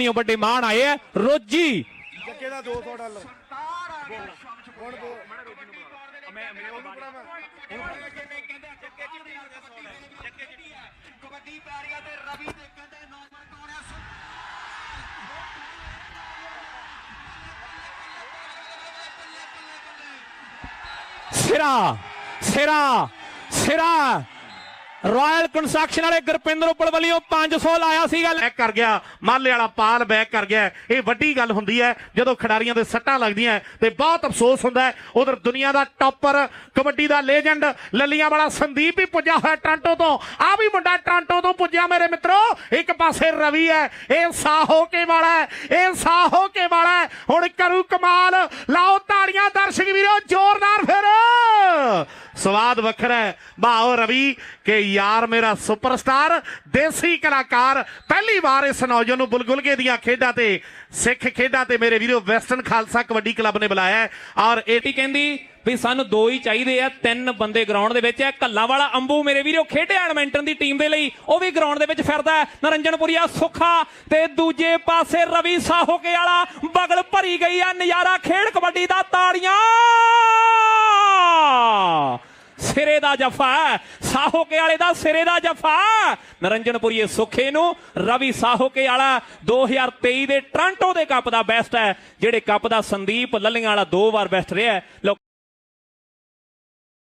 ਵੱਲੋਂ ਵੱਡੇ ਮਾਣ ਆਏ ਆ। ਰੋਜੀ। ਜੱਗੇ ਦਾ 200 ਡਾਲਰ। ਹੁਣ ਬੋਲ ਕਬੱਡੀ ਪੈ ਰਹੀ ਹੈ ਤੇ ਰਵੀ ਦੇ ਕਹਿੰਦੇ ਨੌਜਵਾਨ ਕੌਣ ਹੈ ਸਿਰਾ ਸਿਰਾ ਸਿਰਾ। ਰਾਇਲ ਕੰਸਟਰਕਸ਼ਨ ਵਾਲੇ ਗੁਰਪਿੰਦਰ ਉੱਪਲ ਵੱਲੋਂ 500 ਲਾਇਆ ਸੀਗਾ ਬੈਕ ਕਰ ਗਿਆ, ਮਾਲੇ ਵਾਲਾ ਪਾਲ ਬੈਕ ਕਰ ਗਿਆ। ਇਹ ਵੱਡੀ ਗੱਲ ਹੁੰਦੀ ਹੈ, ਜਦੋਂ ਖਿਡਾਰੀਆਂ ਦੇ ਸੱਟਾਂ ਲੱਗਦੀਆਂ ਤੇ ਬਹੁਤ ਅਫਸੋਸ ਹੁੰਦਾ ਹੈ। ਉਧਰ ਦੁਨੀਆ ਦਾ ਟੌਪਰ, ਕਬੱਡੀ ਦਾ ਲੈਜੈਂਡ ਲੱਲੀਆਂ ਵਾਲਾ ਸੰਦੀਪ ਵੀ ਪੁੱਜਾ ਹੋਇਆ ਟ੍ਰਾਂਟੋ ਤੋਂ। ਆ ਵੀ ਮੁੰਡਾ ਟ੍ਰਾਂਟੋ ਤੋਂ ਪੁੱਜਿਆ ਮੇਰੇ ਮਿੱਤਰੋ। ਇੱਕ ਪਾਸੇ ਰਵੀ ਹੈ, ਇਹ ਸਾਹੋ ਕੇ ਵਾਲਾ ਹੈ, ਇਹ ਸਾਹੋ ਕੇ ਵਾਲਾ ਹੈ। ਹੁਣ ਕਰੂ ਕਮਾਲ, ਲਾਓ ਤਾੜੀਆਂ ਦਰਸ਼ਕ ਵੀਰੋ, ਜ਼ੋਰਦਾਰ ਫਿਰ। ਸਵਾਦ ਵੱਖਰਾ ਹੈ। ਬਾਓ ਰਵੀ ਕਿ ਯਾਰ ਮੇਰਾ ਸੁਪਰਸਟਾਰ, ਦੇਸੀ ਕਲਾਕਾਰ, ਪਹਿਲੀ ਵਾਰ ਇਸ ਨੌਜਵਾਨ ਨੂੰ ਬੁਲਗੁਲਗੇ ਦੀਆਂ ਖੇਡਾਂ ਤੇ, ਸਿੱਖ ਖੇਡਾਂ ਤੇ ਮੇਰੇ ਵੀਰੋ ਵੈਸਟਰਨ ਖਾਲਸਾ ਕਬੱਡੀ ਕਲੱਬ ਨੇ ਬੁਲਾਇਆ ਔਰ ਏਟੀ ਕਹਿੰਦੀ ਵੀ ਸਾਨੂੰ ਦੋ ਹੀ ਚਾਹੀਦੇ ਆ, ਤਿੰਨ ਬੰਦੇ ਗਰਾਊਂਡ ਦੇ ਵਿੱਚ ਹੈ ਕੱਲਾ ਵਾਲਾ ਅੰਬੂ ਮੇਰੇ ਵੀਰੋ ਖੇਡੇ ਐਡਮਿੰਟਨ ਦੀ ਟੀਮ ਦੇ ਲਈ, ਉਹ ਵੀ ਗਰਾਊਂਡ ਦੇ ਵਿੱਚ ਫਿਰਦਾ ਹੈ। ਨਰੰਜਨਪੁਰੀਆ ਸੁੱਖਾ ਤੇ ਦੂਜੇ ਪਾਸੇ ਰਵੀ ਸਾਹੋਕੇ ਵਾਲਾ, ਬਗਲ ਭਰੀ ਗਈ ਆ। ਨਜ਼ਾਰਾ ਖੇਡ ਕਬੱਡੀ ਦਾ ਤਾੜੀਆਂ! ਸਿਰੇ ਦਾ ਜਫਾ ਸਾਹੋਕੇ ਵਾਲੇ ਦਾ ਸਿਰੇ ਦਾ ਜਫਾ ਨਰੰਜਨਪੁਰੀਏ ਸੁੱਖੇ ਨੂੰ, ਰਵੀ ਸਾਹੋਕੇ ਵਾਲਾ 2023 ਦੇ ਟ੍ਰਾਂਟੋ ਦੇ ਕੱਪ ਦਾ ਬੈਸਟ ਹੈ। ਜਿਹੜੇ ਕੱਪ ਦਾ ਸੰਦੀਪ ਲੱਲੀਆਂ ਵਾਲਾ ਦੋ ਵਾਰ ਬੈਸਟ ਰਿਹਾ